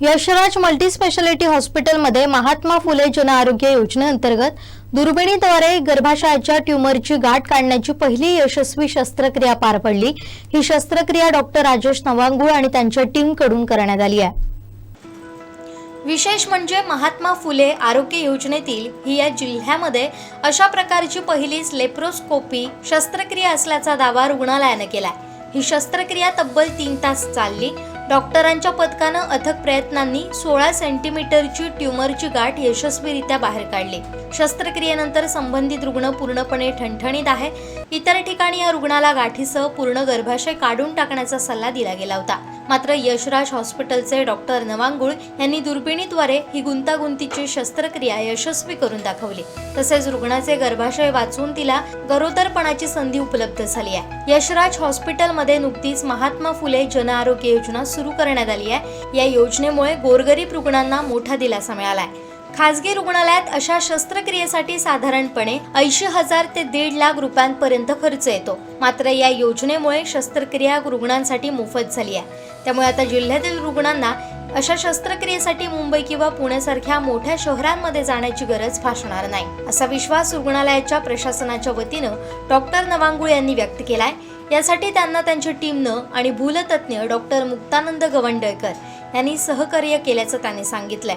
Yashraj multi speciality हॉस्पिटलमध्ये महात्मा फुले जन आरोग्य योजनेअंतर्गत दुर्बिणीद्वारे गर्भाशयाच्या ट्युमरची गाठ काढण्याची पहिली यशस्वी शस्त्रक्रिया पार पडली. ही शस्त्रक्रिया डॉक्टर राजेश नवांगुळ आणि त्यांच्या टीमकडून करण्यात आली आहे. विशेष म्हणजे महात्मा फुले आरोग्य योजनेतील ही या जिल्ह्यामध्ये अशा प्रकारची पहिलीच लेप्रोस्कोपी शस्त्रक्रिया असल्याचा दावा रुग्णालयानं केला ही शस्त्रक्रिया तब्बल तीन तास चालली. डॉक्टरांच्या पथकानं अथक प्रयत्नांनी सोळा सेंटीमीटरची ट्यूमरची गाठ यशस्वीरित्या बाहेर काढली. शस्त्रक्रियेनंतर संबंधित रुग्ण पूर्णपणे ठणठणीत आहे. इतर ठिकाणी या रुग्णाला गाठीसह पूर्ण गर्भाशय काढून टाकण्याचा सल्ला दिला गेला होता. मात्र यशराज हॉस्पिटलचे डॉक्टर नवांगुळ यांनी दुर्बिणीद्वारे ही गुंतागुंतीची शस्त्रक्रिया यशस्वी करून दाखवली. तसेच रुग्णाचे गर्भाशय वाचून तिला गरोदरपणाची संधी उपलब्ध झाली आहे. यशराज हॉस्पिटलमध्ये नुकतीच महात्मा फुले जन आरोग्य योजना सुरू करण्यात आली आहे. या योजनेमुळे गोरगरीब रुग्णांना मोठा दिलासा मिळाला आहे. खासगी रुग्णालयात अशा शस्त्रक्रियेसाठी साधारणपणे ऐंशी हजार ते दीड लाख रुपयांपर्यंत खर्च येतो. मात्र या योजनेमुळे शस्त्रक्रिया रुग्णांसाठी मोफत झाली आहे. त्यामुळे आता जिल्ह्यातील रुग्णांना अशा शस्त्रक्रियेसाठी मुंबई किंवा पुण्यासारख्या मोठ्या शहरांमध्ये जाण्याची गरज भासणार नाही असा विश्वास रुग्णालयाच्या प्रशासनाच्या वतीनं डॉक्टर नवांगुळ यांनी व्यक्त केलाय. यासाठी त्यांना त्यांच्या टीमनं आणि भूलतज्ञ डॉक्टर मुक्तानंद गवंडळकर यांनी सहकार्य केल्याचं त्यांनी सांगितलंय.